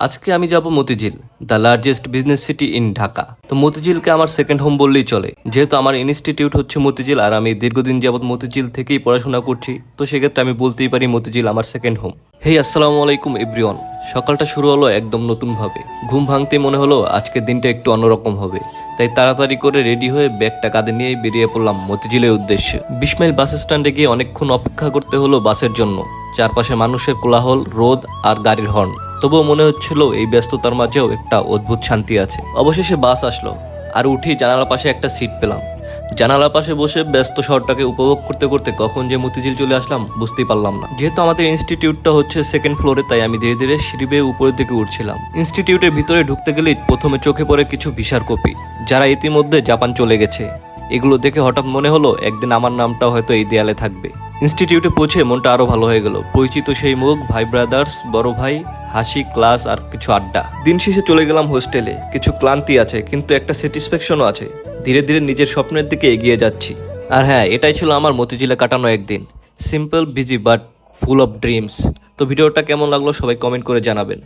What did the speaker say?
আজকে আমি যাব Motijheel the largest business city in Dhaka. তো মতিঝিলকে আমার সেকেন্ড হোম বললেই চলে। যেহেতু আমার ইনস্টিটিউট হচ্ছে মতিঝিল, আর আমি দীর্ঘদিন যাবৎ মতিঝিল থেকেই পড়াশোনা করছি, তো সেক্ষেত্রে আমি বলতেই পারি মতিঝিল আমার সেকেন্ড হোম হেই, আসসালামু আলাইকুম এভরিওয়ান। সকালটা শুরু হলো একদম নতুনভাবে। ঘুম ভাঙতে মনে হলো আজকের দিনটা একটু অন্যরকম হবে। তাই তাড়াতাড়ি করে রেডি হয়ে ব্যাগটা কাঁধে নিয়ে বেরিয়ে পড়লাম মতিঝিলের উদ্দেশ্যে। বিশ মাইল বাস স্ট্যান্ডে গিয়ে অনেকক্ষণ অপেক্ষা করতে হলো বাসের জন্য। চারপাশে মানুষের কোলাহল, রোদ আর গাড়ির হর্ন। তবুও মনে হচ্ছিল এই ব্যস্ততার মাঝেও একটা অদ্ভুত শান্তি আছে। অবশেষে বাস আসলো, আর উঠি জানালার পাশে একটা সিট পেলাম। জানালার পাশে বসে ব্যস্ত শহরটাকে উপভোগ করতে করতে কখন যে মতিঝিল চলে আসলাম বুঝতেই পারলাম না। যেহেতু আমাদের ইনস্টিটিউটটা হচ্ছে সেকেন্ড ফ্লোরে তাই আমি ধীরে ধীরে সিঁড়ি বেয়ে উপরের দিকে উঠছিলাম। ইনস্টিটিউটের ভিতরে ঢুকতে গেলেই প্রথমে চোখে পড়ে কিছু ভিসার কপি যারা ইতিমধ্যে জাপান চলে গেছে। এগুলো দেখে হঠাৎ মনে হলো, একদিন আমার নামটা হয়তো এই দেয়ালে থাকবে। ইনস্টিটিউটে পৌঁছে মনটা আরও ভালো হয়ে গেল। পরিচিত সেই মুখ, ভাই ব্রাদার্স বড় ভাই, হাসি ক্লাস আর কিছু আড্ডা। দিন শেষে চলে গেলাম হোস্টেলে। কিছু ক্লান্তি আছে, কিন্তু একটা স্যাটিসফ্যাকশনও আছে। ধীরে ধীরে নিজের স্বপ্নের দিকে এগিয়ে যাচ্ছি। আর হ্যাঁ এটাই ছিল আমার মতিঝিলে কাটানো একদিন। Simple busy but full of dreams তো ভিডিওটা কেমন লাগল সবাই কমেন্ট করে জানাবেন।